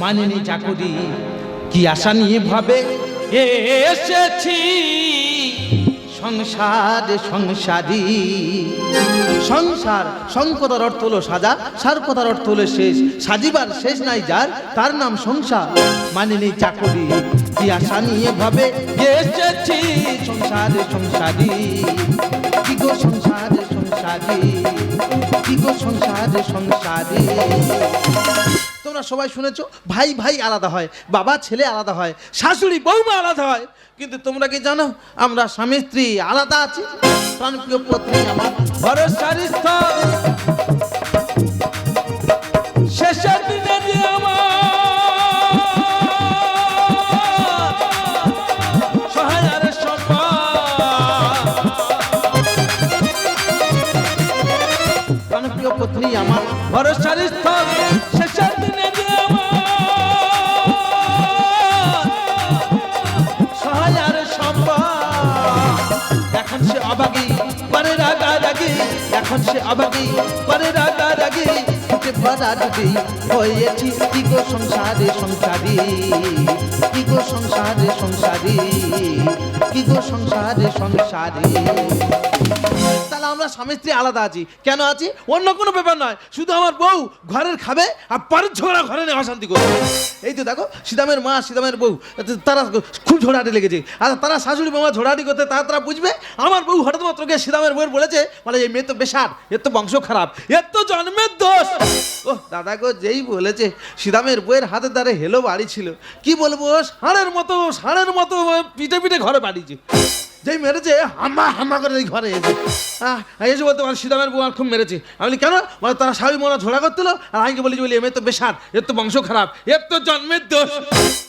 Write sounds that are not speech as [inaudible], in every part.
মানিনি চাকরি। কি আশা নিয়ে ভাবে? এসেছি সংসার সংসারী। সংসার, সংকতার অর্থ হলো সাজা সার কথার অর্থ হলো শেষ। সাজিবার শেষ নাই যার, তার নাম সংসার। মানিনি চাকরি। কি আশা নিয়ে ভাবে? এসেছি সংসারে সংসারী। কি গো সংসারে সংসারী? কি গো সংসারে সংসারী? তোমরা সবাই শুনেছ, ভাই ভাই আলাদা হয়, বাবা ছেলে আলাদা হয়, শাশুড়ি বৌমা আলাদা হয়। কিন্তু তোমরা কি জানো, আমরা স্বামী স্ত্রী আলাদা আছি। প্রাণপ্রিয় পত্নী আমার। ভরা ডুবি হয়েছি কি গো সংসারে সংসারী? কি গো সংসারে সংসারী? কি গো সংসারে সংসারী? তাহলে আমরা স্বামী স্ত্রী আলাদা আছি। কেন আছি? অন্য কোনো ব্যাপার নয়। শুধু আমার বউ ঘরের খাবে আর পরের ঝগড়া ঘরে নিয়ে অশান্তি করবে। এই তো দেখো, সীতামের মা, সীতামের বউ তারা খুব ঝোড়াটি লেগেছে। আর তারা শাশুড়ি মামা ঝোড়াটি করতে তারা তারা বুঝবে? আমার বউ হঠাৎ মাত্র গিয়ে সীতামের বউয়ের বলেছে মানে এই মেয়ে তো বেসার, এর তো বংশ খারাপ, এর তো জন্মের দোষ। ও দাদা গো, যেই বলেছে, সিদামের বইয়ের হাতে দ্বারে হেলো বাড়ি ছিল। কি বলব, ষাঁড়ের মতো ষাঁড়ের মতো, পিঠে পিঠে ঘরে বাড়িছে যেই মেরেছে, হাম্মা হাম্মা করে এই ঘরে এসে। এসে বলতে পারে সীতামের বউ আর খুব মেরেছে। আমি বলি, কেন? মানে তারা স্বামী মনে ঝোড়া করছিল আর আমি বলি বলি এমনি তো বেসার, এর তো বংশ খারাপ, এর তো জন্মের দোষ।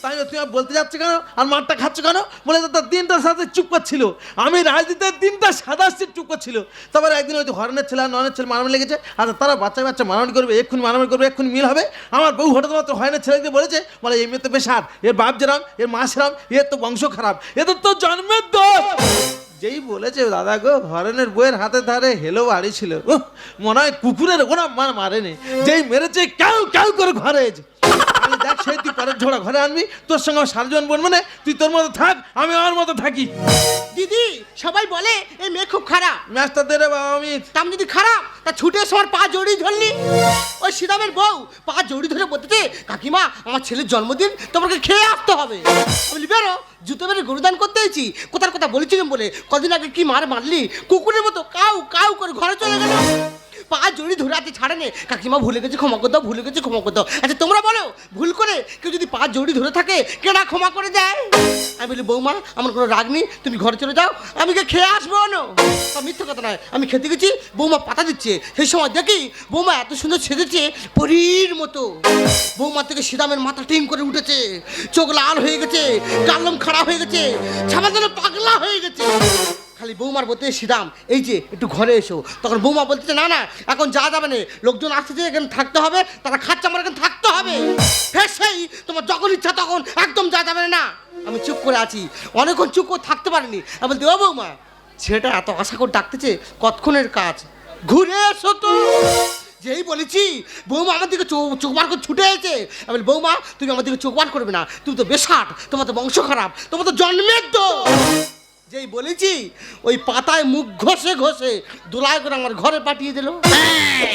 তাই তুমি বলতে যাচ্ছ কেন? আর মারটা খাচ্ছ কেন? বলে, তার দিনটার সাথে চুপ করছিল। আমি রাজনীতির দিনটা সাদা চুপ করছিল। তারপরে একদিন হয়তো হরনের ছেলে আর ননের ছেলে মারামারি লেগেছে, আর তারা বাচ্চা বাচ্চা মারামারি করবে, এক্ষুনি মারামারি করবে, এক্ষুনি মিল হবে। আমার বউ হঠাৎ মাত্র হরনের ছেলেকে বলেছে, বলে এই মেয়ে তো বেসার, এর বাপ যেরাম, এর মা সেরাম, এর তো বংশ খারাপ, এদের তো জন্মের দোষ। যেই বলেছে, দাদা গো হরেনের বইয়ের হাতে ধারে হেলো বাড়ি ছিল। মনে হয় কুকুরের ওরা মার মারেনি। যেই মেরেছে কেউ কেউ করে ঘরে দেখ সেই তুই পরের ঝোড়া ঘরে আনবি তোর সঙ্গে আমার সারজন বলব না তুই তোর মতো থাক আমি আমার মতো থাকি। দিদি সবাই বলে এই মেয়ে খুব খারাপ। ম্যাচটা দে রে বাবা আমি তাম যদি খারাপ তা ছুটে এসে আমার পা জড়িয়ে ধরলি। ওই সীতামের বউ পা জড়িয়ে ধরে বলতেছে কাকিমা আমার ছেলের জন্মদিন তোমাকে খেয়ে আসতে হবে। আমি বলি বেরো জুতো বেড়ে গরুদান করতে এসেছি। কোথার কথা বলেছিলাম বলে কদিন আগে কি মার মারলি? কুকুরের মতো কাউ কাউ করে ঘরে চলে গেল। পা জড়িয়ে ধরে আছে ছাড়ে নে। কাকিমা ভুলে গেছে, ক্ষমা করে দাও, ভুলে গেছে, ক্ষমা করে দাও। আচ্ছা তোমরা বলো, ভুল করে কেউ যদি পা জড়িয়ে ধরে থাকে কেনা ক্ষমা করে দেয়? আমি বলি, বৌমা, আমার কোনো রাগ নেই, তুমি ঘরে চলে যাও, আমি কে খেয়ে আসব না মিথ্যে কথা নয়, আমি খেতে গেছি, বৌমা পাতা দিচ্ছে। সেই সময় দেখি, বৌমা এত সুন্দর সেজেছে, পরীর মতো। বৌমা থেকে সিদামের মাথা টিম করে উঠেছে, চোখ লাল হয়ে গেছে কালম খাড়া হয়ে গেছে, ছাপা যেন পাগলা হয়ে গেছে। খালি বৌমার বলতে সিদাম। এই যে, একটু ঘরে এসো। তখন বৌমা বলতেছে, না না, এখন যা যাবে না। লোকজন আসতেছে, এখানে থাকতে হবে। তারা খাচ্ছে, আমার এখানে থাকতে হবে। ফের সেই, তোমার যখন ইচ্ছা তখন একদম যা যাবে না। আমি চুপ করে আছি। অনেকক্ষণ চুপ করে থাকতে পারিনি। আমি বলতে, ও বৌমা, ছেলেটা এত আশা করে ডাকতেছে, কতক্ষণের কাজ? ঘুরে এসো তো। যেই বলেছি, বৌমা আমার দিকে চোখ বার করে ছুটে এসেছে। আমি বৌমা, তুমি আমার দিকে চোখ বার করবে না। তুমি তো বেসাট তোমার তো বংশ খারাপ, তোমার তো জন্মের তো যেই বলেছি ওই পাতায় মুখ ঘষে ঘষে দোলায় করে আমার ঘরে পাঠিয়ে দিল।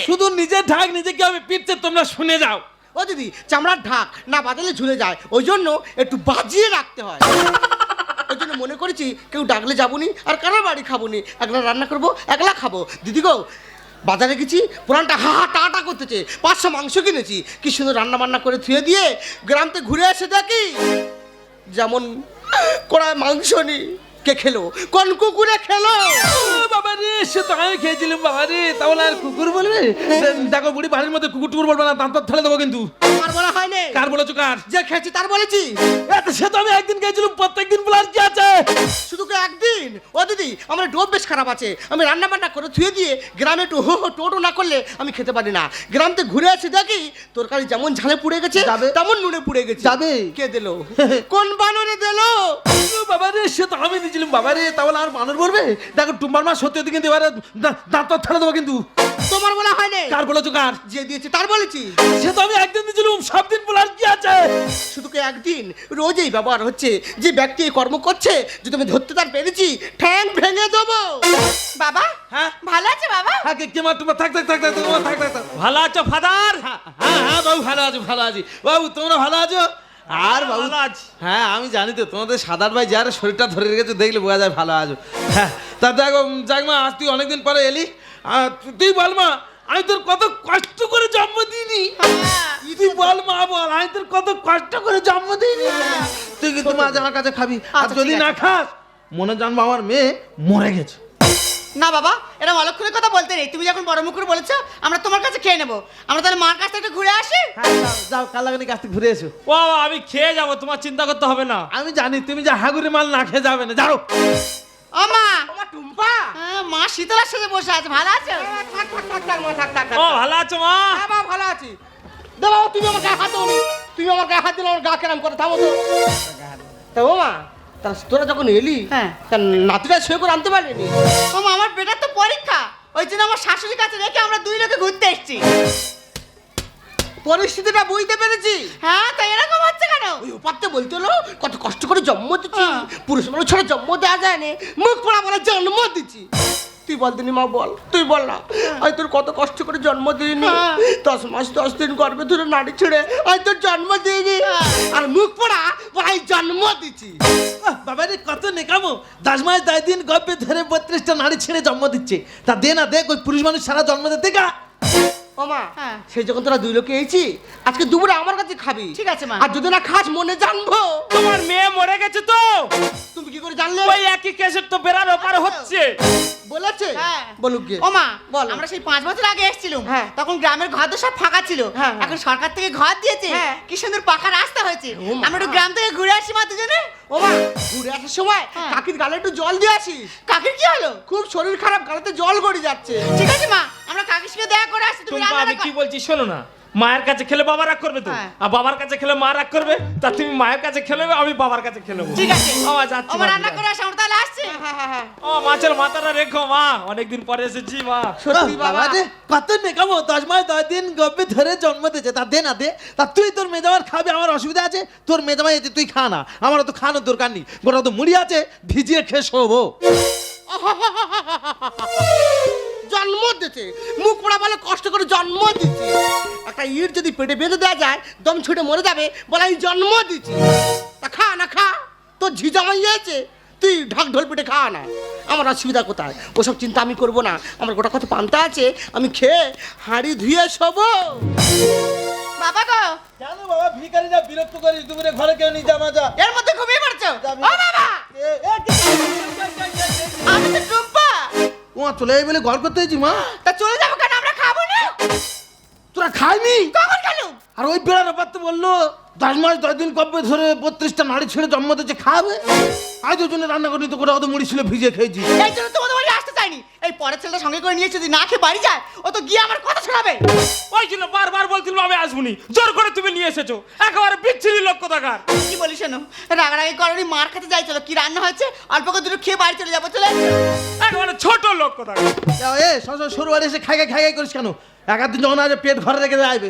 শুধু নিজের ঢাক নিজে কি হবে পিটছে তোমরা শুনে যাও। ও দিদি চামড়ার ঢাক না বাজালে ঝুলে যায় ওই জন্য একটু বাজিয়ে রাখতে হয়। ওই জন্য মনে করেছি কেউ ডাকলে যাবনি আর কারোর বাড়ি খাব খাবনি। একলা রান্না করব একলা খাব। দিদি গো বাজারে গেছি পুরানটা হা হা টাটা করতেছে। পাঁচশো মাংস কিনেছি। কি সুন্দর রান্না বান্না করে থুয়ে দিয়ে গ্রামতে ঘুরে এসে দেখি যেমন কড়ায় মাংস নি। কে খেলো? কোন কুকুরে খেলো? বাবা রে সে তো আমি খেয়েছিলাম বাবা রে। তাহলে আর কুকুর বলবে? দেখো বুড়ি বাড়ির মধ্যে কুকুর টুকুর বলবে না দাঁত ঠেলে দেবো কিন্তু। আমার বলা হয়নি। কার বলেছ কার? যে খেয়েছি তার বলেছি। সে তো আমি একদিন খেয়েছিলাম প্রত্যেকদিন বলে বলার কি আমার ডোব বেশ খারাপ আছে। আমি রান্না বান্না করে ধুয়ে দিয়ে গ্রামে একটু হো হো টোটো না করলে আমি খেতে পারি না। গ্রামতে ঘুরে আসি দেখি তরকারি যেমন ঝালে পুড়ে গেছে যাবে। তেমন নুনে পুড়ে গেছে। যাবে। কে দিল? [laughs] কোন বানরে দিল? বাবা রে সে তো আমি দিয়েছিলাম। বাবা রে তাহলে আর মানুষ বলবে? দেখো টুম্বার মা সত্যি কিন্তু এবারে দাঁত ঠেলে দেবো কিন্তু। তোমার বলা হয়নি? কার বলেছ কার? যে দিয়েছে তার বলেছি। সে তো আমি একদিন দিয়েছিলাম সব দিন বলার কি আছে? শুধু কি একদিন? রোজই ব্যবহার হচ্ছে। যে ব্যক্তি কর্ম করছে যদি আমি ধরতে তার পেরেছি ঠ্যাং ভেঙে দেবো। বাবা হ্যাঁ? ভালো আছে বাবা? হ্যাঁ কে মা তোমার থাক থাক থাক থাক তোমার থাক থাক থাক। ভালো আছো ফাদার? হ্যাঁ হ্যাঁ হ্যাঁ বাবু ভালো আছো ভালো আছি। বাবু তোমরা ভালো আছো? আর বাবু ভালো আছি। হ্যাঁ আমি জানি তো তোমাদের সাদার ভাই যার শরীরটা ধরে রেখেছো দেখলে বোঝা যায় ভালো আছো। হ্যাঁ তা দেখো যাক মা আজ তুই অনেকদিন পরে এলি। আর তুই বল মা আমি তোর কত কষ্ট করে জন্ম দিইনি। তুই বল মা বল আমি তোর কত কষ্ট করে জন্ম দিইনি। তুই কিন্তু মাঝে আমার কাছে খাবি। আর আচ্ছা, যদি না খাস মনে জানব আমার মেয়ে মরে গেছে। না বাবা এরকম অলক্ষণের কথা বলতে নেই। তুমি যখন বড় মুখ করে বলেছ আমরা তোমার কাছে খেয়ে নেব। আমরা তাহলে মার কাছ থেকে ঘুরে আসি? হ্যাঁ যাও, কাল লাগানি কাছ থেকে ঘুরে এসো। ও আমি খেয়ে যাব তোমার চিন্তা করতে হবে না। আমি জানি তুমি যে হাগুরে মাল না খেয়ে যাবে না। যাও। ও মা! আমার টুম্পা! হ্যাঁ, মা শীতলার সাথে বসে আছে ভালো আছো? থাক থাক থাক থাক মা থাক থাক থাক ও ভালো আছো মা? হ্যাঁ বাবা ভালো আছি। দাও তুমি আমার গায়ে হাত দাও তুমি আমার গায়ে হাত দিলে আমার গা কেরাম করে থামো তো। তা ও মা তা তোরা যখন এলি হ্যাঁ। তা নাতিটা সই করে আনতে পারলিনি ও আমার বেটার তো পরীক্ষা। ওই জন্য আমার শাশুড়ির কাছে রেখে আমরা দুই লোকে ঘুরতে এসেছি। পরিস্থিতিটা বুঝতে পেরেছি? হ্যাঁ তো এরকম হচ্ছে কেন? ওই উপাত্তে বলতে হলো কত কষ্ট করে জন্ম দিচ্ছি। হ্যাঁ। পুরুষ মানুষ ছাড়া জন্ম দেওয়া যায় না। মুখ পড়া বলে জন্ম দিচ্ছি। তুই বল দিনি মা বল। তুই বল না। আমি তোর কত কষ্ট করে জন্ম দিইনি। হ্যাঁ। দশ মাস দশ দিন গর্ভে ধরে নাড়ি ছেড়ে আমি তোর জন্ম দিইনি। হ্যাঁ। আর মুখ পড়া বলে জন্ম দিচ্ছি। আহ, বাবা রে কত নেকামো দাসমাস মাস দায় দিন গর্ভে ধরে বত্রিশটা নারী ছেড়ে জন্ম দিচ্ছে। তা দে না দেখ ওই পুরুষ মানুষ সারা জন্ম দিতে গা। ও মা হ্যাঁ। সেই যখন তোরা দুই লোকে এইছি আজকে দুপুরে আমার কাছে খাবি। ঠিক আছে, মা। আর যদি না খাস মনে জানব। তোমার মেয়ে মরে গেছে তো? তুমি কি করে জানলে? ওই একই কেসের তো বেড়ার ওপার হচ্ছে। বলেছে? হ্যাঁ। বলুক গে। ও মা বল। আমরা সেই পাঁচ বছর আগে এসেছিলাম। হ্যাঁ। তখন গ্রামের ঘর তো সব ফাঁকা ছিল। হ্যাঁ, হ্যাঁ। এখন সরকার থেকে ঘর দিয়েছে। হ্যাঁ। কি সুন্দর পাকা রাস্তা হয়েছে। আমরা একটু গ্রাম থেকে ঘুরে আসি মা দুজনে। ও মা ঘুরে আসার সময় হ্যাঁ। কাকির গালে একটু জল দিয়ে আসিস। কাকির কি হলো? খুব শরীর খারাপ গালেতে জল গড়ি যাচ্ছে। ঠিক আছে মা আমরা কাকির সঙ্গে দেখা করে আসছি তুমি টুম্পা আমি কি বলছি শোনো না। মায়ের কাছে খেলে বাবা রাগ করবে তো? হ্যাঁ। আর বাবার কাছে খেলে মা রাগ করবে? তা তুমি মায়ের কাছে খেলে আমি বাবার কাছে খেলে ঠিক আছে। আমার যাচ্ছি আমার রান্না করে আসি তাহলে আসছি। হ্যাঁ হ্যাঁ ও মাছের মাথাটা রেখো মা। অনেকদিন পরে এসেছি মা। সত্যি বাবা। রে কত নেকামো দশ মাস দশ দিন গর্ভে ধরে জন্ম দিচ্ছে তা দে না দে। তা তুই তোর মেজামার খাবে আমার অসুবিধা আছে। তোর মেজামাই এতে তুই খা না। আমার তো খানোর দরকার নেই। গোটা তো মুড়ি আছে ভিজিয়ে খেয়ে শোবো। জন্ম দিতে মুখ পোড়া বলে কষ্ট করে জন্ম দিচ্ছি একটা ইট যদি পেটে বেঁধে দেওয়া যায় দম ছুটে মরে যাবে বলে আমি জন্ম দিচ্ছি তা খা না খা তোর ঝিজামাই আছে তুই ঢাক ঢোল পেটে খা না আমার অসুবিধা কোথায় ওসব চিন্তা আমি করব না আমার গোটা কথা পান্তা আছে আমি খেয়ে হাঁড়ি ধুয়ে শোবো বাবা গো জানো বাবা ভিখারিরা বিরক্ত করিস দুপুরে ঘরে কেউ নিয়ে জামা যা এর মধ্যে ঘুমিয়ে পড়ছো ও বাবা আমি তো টুম্পা ও চলে যাই বলে ঘর করতে হয়েছি মা? তা চলে যাব কেন? আমরা খাব না? তোরা খাইনি? কখন কেন? আর ওই বেড়ার ব্যাপার তো বলল দশ মাস দশ দিন কবে ধরে বত্রিশটা নারী ছেড়ে জন্ম দিচ্ছে খাবে? আজ ওই জন্য রান্না করিনি তো করে অত মুড়ি ছিল ভিজে খেয়েছি। এই জন্য তোমাদের এই পরের ছেলেটা সঙ্গে করে নিয়ে যদি না খেয়ে বাড়ি যায় ও তো গিয়ে আমার কথা শোনাবে। ওই জন্য বারবার বলছিল আমি আসবনি জোর করে তুমি নিয়ে এসেছ। একেবারে বিচ্ছিরি লোক কোথাকার? কি বলি শোনো রাগারাগি করনি মার খেতে যাই চলো কি রান্না হয়েছে? অল্প করে দুটো খেয়ে বাড়ি চলে যাব চলে। একেবারে ছোট লোক কোথাকার। এ সব সরু বাড়ি এসে খাই খাই খাই খাই করিস কেন? এক আধ দিন যখন আসবে পেট ঘরে রেখে দেবে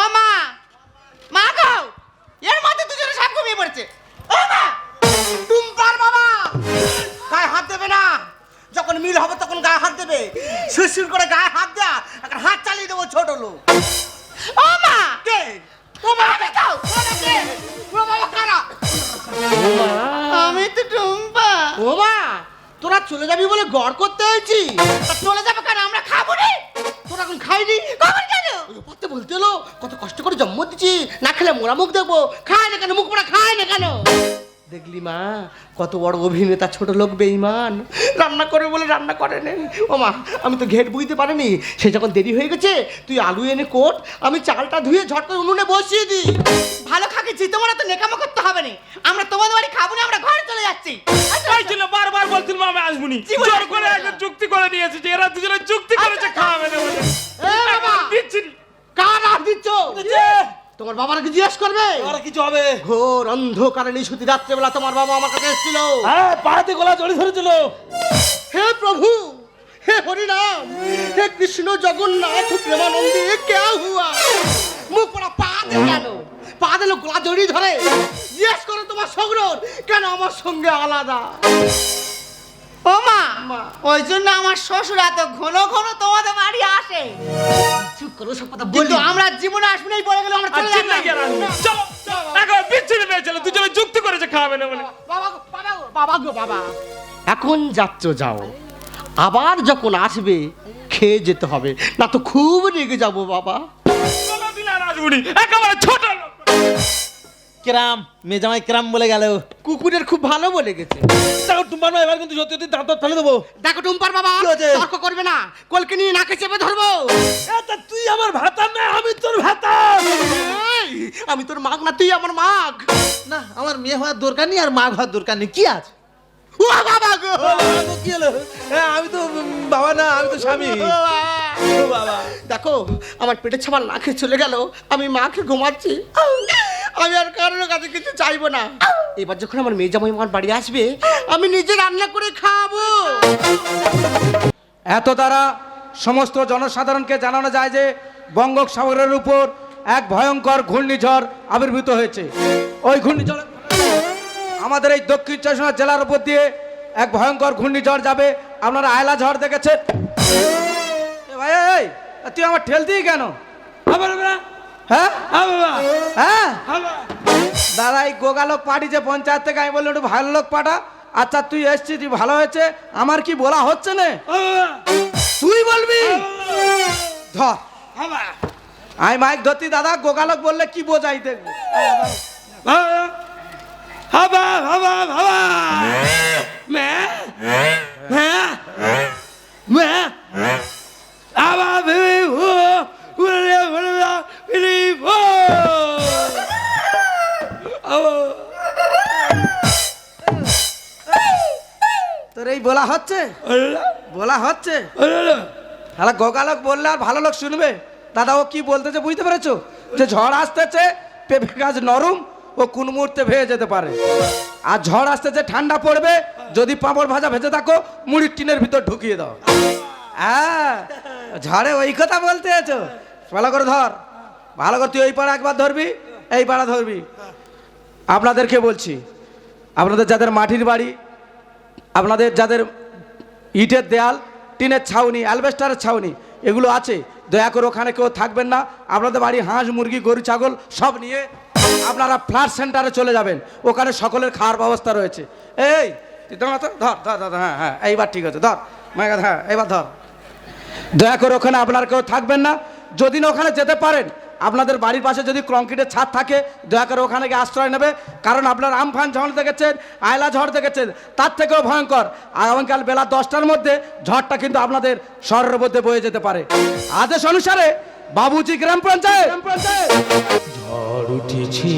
ও মা মা গো এর মধ্যে দুজনে সব ঘুমিয়ে পড়েছে। যখন মিল হবে তখন গায়ে হাত দেবে। শিরশির করে গায়ে হাত দেয়া একটা হাত চালিয়ে দেবো ছোট লোক। ও মা! কে? ও মা আমি তো ও বাবা কারা আমি তো টুম্পা। ও মা তোরা চলে যাবি বলে গড় করতে হয়েছি। চলে যাব কেন? আমরা খাব রে তোরা এখন খাইনি? কখন কেন পাতে বলতে এলো কত কষ্ট করে জন্ম দিচ্ছি না খেলে মোরা মুখ দেখব। খায় না কেন? মুখ পোড়া খায় না কেন? দেখলি মা? কত বড় অভিনেতা ছোট লোক বেইমান রান্না করে বলে রান্না করে নেই ও মা আমি তো ঘেট বুঝতে পারিনি। সে যখন দেরি হয়ে গেছে তুই আলু এনে কোট আমি চালটা ধুয়ে ঝট করে উনুনে বসিয়ে দিই। ভালো খাকে জি তোমরা তো নেকামো করতে হবে না। আমরা তোমাদের বাড়ি খাব না আমরা ঘরে চলে যাচ্ছি। আচ্ছা, ওই বারবার বলছিল আমি আসবনি জোর করে না। একজন চুক্তি করে নিয়ে এসেছি এরা দুজনে চুক্তি করেছে খাওয়াবে না বলে। এ বাবা! একেবারে কার আস দিচ্ছ। তোমার বাবার কি জিজ্ঞেস করবে? আর কিছু হবে? ঘোর অন্ধকারে নিশুতি রাত্রেবেলা তোমার বাবা আমার কাছে এসেছিল। হ্যাঁ পাহাড়ে গলা জড়ি ধরেছিল। হে প্রভু হে হরিনাম হে কৃষ্ণ জগন্নাথ প্রেমানন্দে কে হুয়া? মুখ পড়া পা দে কেন পা দিল গলা জড়ি ধরে। জিজ্ঞেস করো তোমার সগরর কেন আমার সঙ্গে আলাদা? ও মা। ওই জন্য আমার শ্বশুর এত ঘন ঘন তোমাদের বাড়ি আসে। চুপ করো সব কথা বলি আমরা জীবনে আসব নাই পড়ে গেলে আমরা চলে যাব? চলো একবার বিচ্ছিরি পেয়েছিল দুজনে যুক্তি করেছে খাওয়াবে না বলে। বাবা গো, বাবা গো, বাবা গো বাবা। এখন যাচ্ছ যাও। আবার যখন আসবে খেয়ে যেতে হবে। না তো খুব রেগে যাব বাবা। কোনোদিন একেবারে ছোট ক্রাম মেজামাই ক্রাম বলে গেল। কুকুরের খুব ভালো বলে গেছে। তাও টুম্বার মা এবার কিন্তু সত্যি সত্যি দাঁত ফেলে দেবো। দেখো টুম্পার বাবা তর্ক করবে না। কলকে নিয়ে নাকে চেপে ধরবো। তা তুই আমার ভাতার না আমি তোর ভাতার এই, আমি তোর মাগ না তুই আমার মাগ। না আমার মেয়ে হওয়ার দরকার নেই আর মা হওয়ার দরকার নেই। কি আছে ও বাবা গো। কি হলো? আমি তো বাবা না আমি তো স্বামী। দেখো, আমার পেটের পেটে ছামার নাকে চলে গেল। আমি মাকে ঘুমাচ্ছি। আমি আর কারোর কাছে কিছু চাইব না। এবার যখন আমার মেয়ে জামাই আমার বাড়ি আসবে, আমি নিজে রান্না করে খাব। এত দ্বারা সমস্ত জনসাধারণকে জানানো যায় যে বঙ্গোপসাগরের উপর এক ভয়ঙ্কর ঘূর্ণিঝড় আবির্ভূত হয়েছে। ওই ঘূর্ণিঝড় আমাদের এই দক্ষিণ চব্বিশ জেলার উপর দিয়ে এক ভয়ঙ্কর ঘূর্ণিঝড় যাবে। আপনারা আয়লা ঝড় দেখেছেন? এই, তুই আমার ঠেল দিই কেন? আবার বাবা। হ্যাঁ? হ্যাঁ দাদা এই গোগালোক পাঠিয়েছে পঞ্চায়েত থেকে আমি বললাম একটু ভালো লোক পাঠা। আচ্ছা তুই এসছিস তুই ভালো হয়েছে? আমার কি বলা হচ্ছে না? তুই বলবি? ধর। আমি মাইক ধরতি দাদা গোগালক বললে কি বোঝাই দেখব? বাবা। বাবা বাবা। মে মে এই বলা হচ্ছে। বলা হচ্ছে। তাহলে গোগালক বললে আর ভালো লোক শুনবে? দাদা ও কি বলতেছে বুঝতে পেরেছ? যে ঝড় আসতেছে পেঁপে গাছ নরম ও কোন মুহূর্তে ভেঙে যেতে পারে। আর ঝড় আসতেছে ঠান্ডা পড়বে যদি পাঁপড় ভাজা ভেজে থাকো মুড়ির টিনের ভিতর ঢুকিয়ে দাও। হ্যাঁ ঝড়ে ওই কথা বলতে আছো ভালো করে ধর। ভালো করে তুই ওই পাড়া একবার ধরবি এই পাড়া ধরবি। আপনাদেরকে বলছি আপনাদের যাদের মাটির বাড়ি আপনাদের যাদের ইটের দেয়াল, টিনের ছাউনি, অ্যালবেস্টারের ছাউনি, এগুলো আছে, দয়া করে ওখানে কেউ থাকবেন না। আপনাদের বাড়ি হাঁস, মুরগি, গরু, ছাগল, সব নিয়ে আপনারা ফ্ল্যাট সেন্টারে চলে যাবেন। ওখানে সকলের খাওয়ার ব্যবস্থা রয়েছে। এই, ধর ধর ধর হ্যাঁ হ্যাঁ এইবার ঠিক আছে, ধর। হ্যাঁ এইবার ধর। দয়া করে ওখানে আপনারা কেউ থাকবেন না। যদি না ওখানে যেতে পারেন আপনাদের বাড়ির পাশে যদি কংক্রিটের ছাদ থাকে দয়া করে ওখানে গিয়ে আশ্রয় নেবে। কারণ আপনার আমফান ঝড় দেখেছেন আয়লা ঝড় দেখেছেন তার থেকেও ভয়ঙ্কর। আগামীকাল বেলা দশটার মধ্যে ঝড়টা কিন্তু আপনাদের শহরের মধ্যে বয়ে যেতে পারে। আদেশ অনুসারে বাবুজি গ্রাম পঞ্চায়েত। ঝড় উঠেছে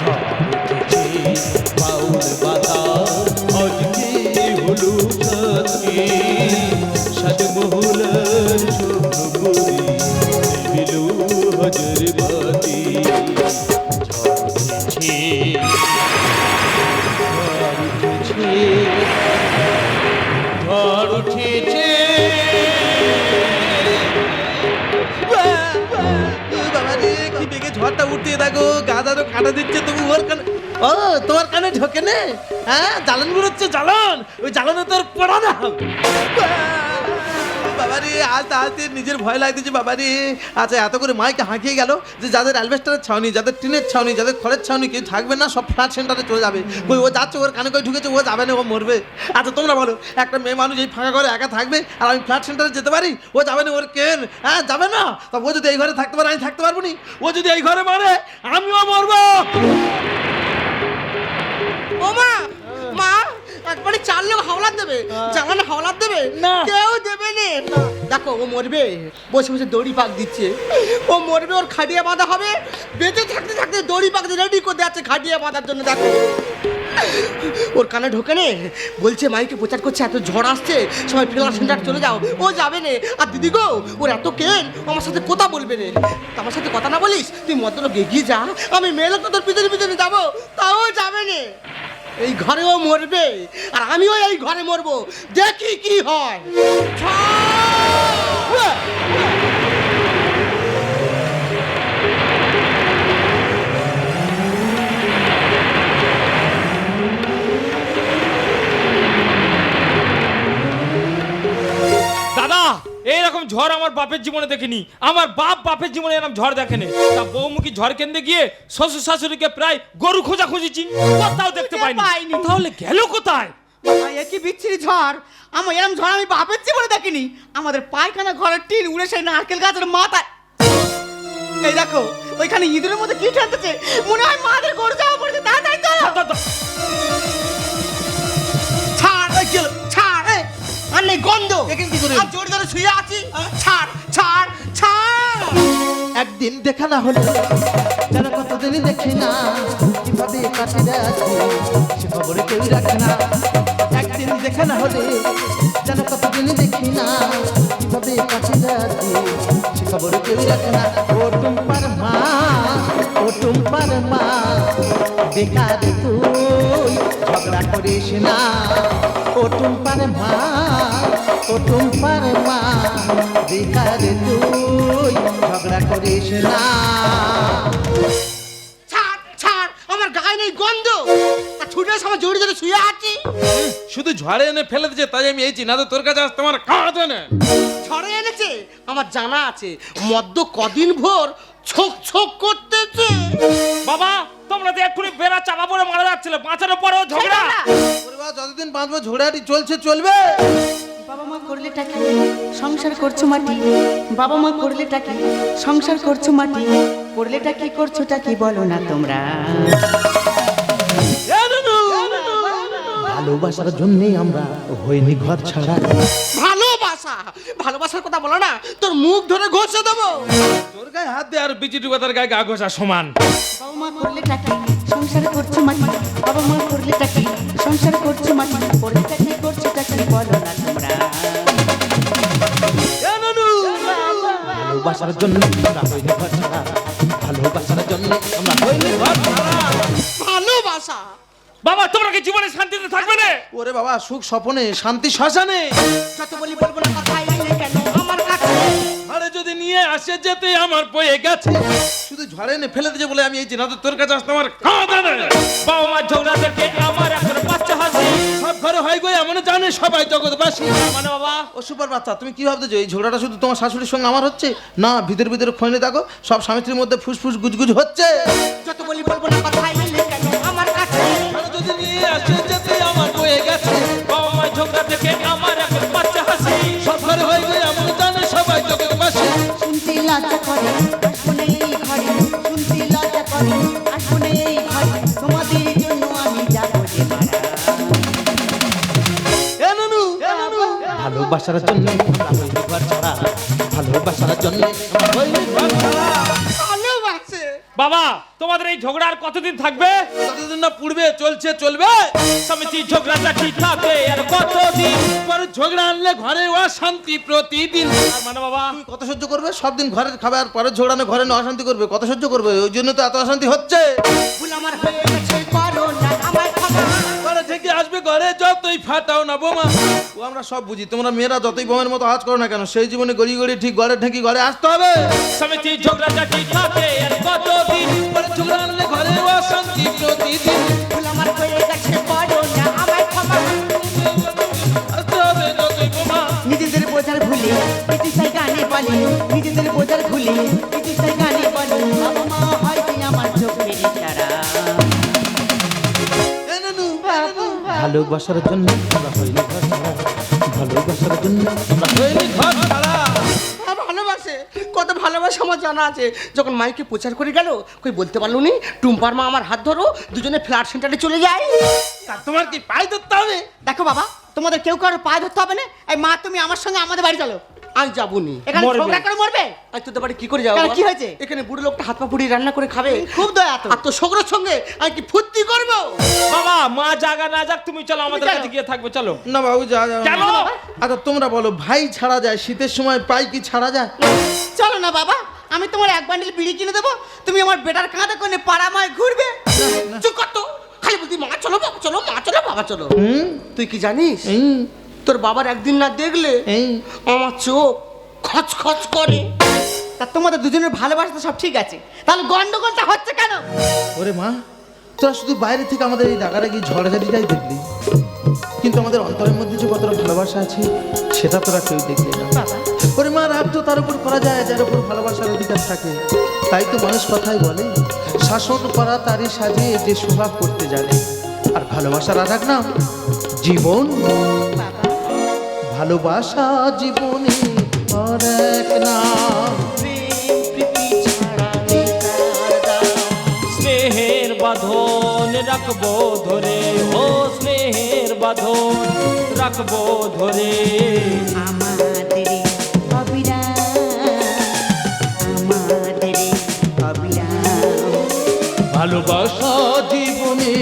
ঝড় উঠেছে কাটা দিচ্ছে তুমি ওর কানে ও, তোমার কানে ঢোকে নে হ্যাঁ জ্বালানগুলো হচ্ছে জ্বালান। ওই জ্বালানে তোর পড়া না। বাবা রে আস্তে নিজের ভয় লাগতেছে বাবা রে আচ্ছা এত করে মাইকে হাঁকিয়ে গেল যে যাদের অ্যালবেস্টারের ছাউনি, যাদের টিনের ছাউনি, যাদের খড়ের ছাউনি, কেউ থাকবে না, সব ফ্ল্যাট সেন্টারে চলে যাবে। কই, ও যাচ্ছে, ওর কানে কই ঢুকেছে, ও যাবে না, ও মরবে। আচ্ছা তোমরা বলো, একটা মেয়ে মানুষ এই ফাঁকা ঘরে একা থাকবে আর আমি ফ্ল্যাট সেন্টারে যেতে পারি? ও যাবে না, ওর কেন? হ্যাঁ যাবে না? তা ও যদি এই ঘরে থাকতে পারে, আমি থাকতে পারব নি। ও যদি এই ঘরে মরে, আমিও মরবো। ও মা মা একবারে চার লোক হাওলাত দেবে জানান হাওলাত দেবে না। কেউ দেবে নে। দেখো ও মরবে বসে বসে দড়ি পাক দিচ্ছে। ও মরবে ওর খাটিয়ে বাঁধা হবে। বেঁচে থাকতে থাকতে দড়ি পাক রেডি করে যাচ্ছে খাটিয়ে বাঁধার জন্য দেখো। ওর কানে ঢোকে নে। বলছে মাইকে প্রচার করছে এত ঝড় আসছে সবাই ফ্লাশ সেন্টার চলে যাও। ও যাবে নে। আর দিদি গো ওর এত কেন? আমার সাথে কথা বলবে রে তা আমার সাথে কথা না বলিস? তুই মতলোক এগিয়ে যা। আমি মেয়ে লোক তো তোর পিছনে পিছনে যাব। তাও যাবে নে। এই ঘরেও মরবে আর আমিও এই ঘরে মরবো। দেখি কি হয়। ঝড় আমার বাপের জীবনে দেখিনি। আমার বাপ বাপের জীবনে এরকম ঝড় দেখেনি। তা বৌমুখী ঝড় কেন্দ্রে গিয়ে শ্বশুর শাশুড়িকে প্রায় গরু খোঁজা খুঁজেছি। কোথাও দেখতে পাইনি। তাহলে গেল কোথায়? বাবা, এ কি বিচ্ছিরি ঝড়? আমার এরকম ঝড় আমি বাপের জীবনে দেখিনি। আমাদের পায়খানা ঘরের টিন উড়ে সেই নারকেল গাছের মাথায়। এই দেখো ওইখানে ইঁদুরের মধ্যে কি ঠানতেছে মনে হয় মাদের গরু যাওয়া পড়েছে। তাড়াতাড়ি চলো। ছাড় ছাড় আর নেই গন্ধ। এখানে কি করে? শুয়ে আছি। ছাড় ছাড় ছাড়। একদিন দেখা না হলে, যেন কতদিন দেখি না, কীভাবে কাছে যাচ্ছে সে খবরে কেউ রাখে না। একদিন দেখা না হলে, যেন কতদিন দেখি না, কীভাবে কাছে যাচ্ছে সে খবরে কেউ রাখে না। ও টুম্পার মা, ও টুম্পার মা, বেকার তুই, ঝগড়া করিস না। ও টুম্পার মা ও টুম্পার মা বেকার তুই ঝগড়া করিস না। ছাড় ছাড় আমার গায়ে নেই গন্ধ। আর ছুটে আমার জোরে জোরে শুয়ে আছি। শুধু ঝড়ে এনে ফেলে দিচ্ছে তাই আমি এইছি না তো তোর কাছে আসতে আমার কাজ না। ঝড়ে এনেছে আমার জানা আছে। মদ্য কদিন ভোর ছোক ছোক করতেছে। বাবা তোমরা তো এক্ষুনি বেড়া চাপা পড়ে মারা যাচ্ছিলে বাঁচানোর পরেও ঝগড়া? ওরে বাবা, যতদিন বাঁচবো ঝোড়াটি চলছে চলবে। বাবা মা করলে টাকি সংসার করছ মাটি? বাবা মা করলে টাকি সংসার করছ মাটি? করলে টাকি করছ টাকি বলো না তোমরা? ভালোবাসার জন্যই আমরা হইনি ঘর ছাড়া। ভালোবাসার কথা বলো না তোর মুখ ধরে ঘষে দেবো। তোর গায়ে হাত দে আর বিচি ডুবা গায়ে গা ঘষা সমান। বাবা মা করলে টাকি সংসার করছ মাটি। বাবা মা করলে টাকি সংসার করছ মাটি। করলে টাকি করছ টাকি বলো না তোমরা। ভালোবাসার জন্য আমরা হইনি ভালোবাসার জন্য আমরা হইনি বাবা তোমরা কি জীবনে শান্তিতে থাকবে না? ওরে বাবা সুখ স্বপনে শান্তি শ্মশানে। যত বলি বলব না কথা এলে কেন আমার কাছে? আরে যদি নিয়ে আসে যেতে আমার বয়ে গেছে। শুধু ঝড়ে এনে ফেলে দিয়েছে বলে আমি এইছি না তো তোর কাছে আসতে আমার না বাবা মা ঝগড়া দেখে আমার এখন বাচ্চা হাসি সব ঘরে হয় গো এমন জানে সবাই জগৎবাসী। মানে বাবা ও সুপার বাচ্চা তুমি কি ভাবতেছো? এই ঝগড়াটা শুধু তোমার শাশুড়ির সঙ্গে আমার হচ্ছে? না ভিতরে ভিতরে খোঁজে দেখো সব স্বামী স্ত্রীর মধ্যে ফুসফুস গুজগুজ হচ্ছে। যত বলি বলব না কথা আসে যেতে আমার বয়ে গেছে। বাবা মা ঝগড়া দেখে আমার এখন বাচ্চা হাসি। ঘরে হয় গো এমন জানে সবাই জগৎবাসী শুনতে লজ্জা করে আসব এই ঘরে। শুনতে লজ্জা করে আসব এই ঘরে। তোমাদের জন্য আমি যে ভালোবাসার জন্য আমরা হইনি ভালোবাসার জন্য। বাবা তোমাদের এই ঝগড়া আর কতদিন থাকবে? কতদিন না পূর্বে চলছে চলবে। সমিতি ঝগড়াটা ঠিক থাকবে আর কতদিন? পরে ঝগড়া আনলে ঘরে অশান্তি প্রতিদিন। মানে বাবা তুমি কত সহ্য করবে? সব দিন ঘরের খাবার পরে ঝোড়ানো ঘরে না অশান্তি করবে। কত সহ্য করবে? ওই জন্য তো এত অশান্তি হচ্ছে। ভুল আমার হয়ে ঘরে যতই ফাটাও না বোমা। ও আমরা সব বুঝি। তোমরা মেয়েরা যতই বোমের মতো আজ করো না কেন সেই জীবনে গড়ি গড়ি ঠিক ঘরে ঠেকি ঘরে আসতে হবে। সমিতি ঝগড়াটা ঠিক থাকবে আর কতদিন পরে ঝগড়া আনলে ঘরে অশান্তি প্রতিদিন? আমার গেছে না আমার ক্ষমা। আসতে হবে যতই বোমা। নিজেদের বোঝার ভুলে সেই গানে নিজেদের বোঝার ভুলে। ভালোবাসার জন্য আমরা হইনি ঘর ছাড়া ভালোবাসার জন্য আমরা হইনি ঘর ছাড়া ভালোবাসে? কত ভালোবাসা আমার জানা আছে। যখন মাইকে প্রচার করে গেল কই বলতে পারল নি? টুম্পার মা আমার হাত ধরো দুজনে ফ্ল্যাট সেন্টারে চলে যায় তা তোমার কি পায়ে ধরতে হবে? দেখো বাবা তোমাদের কেউ কারও পায়ে ধরতে হবে না। এই মা তুমি আমার সঙ্গে আমাদের বাড়ি চলো। আমি যাব নি এখানে মরবে। ঝগড়া করে মরবে? আজ তোদের বাড়ি কি করে যাব কেন, কি হয়েছে? এখানে বুড়ো লোকটা হাত পা পুড়িয়ে রান্না করে খাবে। খুব দয়া তো। আর তোর শোকরের সঙ্গে আমি কি ফুর্তি করব? বাবা মা জাগা না যাক তুমি চলো আমাদের চলো। কাছে গিয়ে থাকবে চলো। না বাবু যা যা কেন? আচ্ছা তোমরা বলো ভাই ছাড়া যায় শীতের সময় পাই কি ছাড়া যায়? চলো না বাবা আমি তোমার এক বান্ডিল বিড়ি কিনে দেবো। তুমি আমার বেটার কাঁধে করে পাড়ামায় ঘুরবে। চুপ কর তো। খালি বলতি মা চলো বাবা চলো মা চলো বাবা চলো। হুম? তুই কি জানিস? তোর বাবার একদিন না দেখলে এই। আমার চোখ খচ খচ করে। তা তোমাদের দুজনের ভালোবাসা তো সব ঠিক আছে। তাহলে গন্ডগোলটা হচ্ছে কেন? ওরে মা তোরা শুধু বাইরে থেকে আমাদের এই ডাকাডাকি ঝড়ঝাড়িটাই দেখলি। কিন্তু আমাদের অন্তরের মধ্যে যে কতটা ভালোবাসা আছে সেটা তোরা কেউ দেখলি না। ওরে মা রাগ তো তার উপর করা যায় যার উপর ভালোবাসার অধিকার থাকে। তাই তো মানুষ কথাই বলে শাসন করা তারই সাজে যে স্বভাব করতে জানে। আর ভালোবাসার আর এক নাম জীবন। ভালোবাসা জীবনে আর এক না স্নেহের বাঁধন রাখব ধরে ও স্নেহের বাঁধন রাখব ধরে। ভালোবাসা জীবনে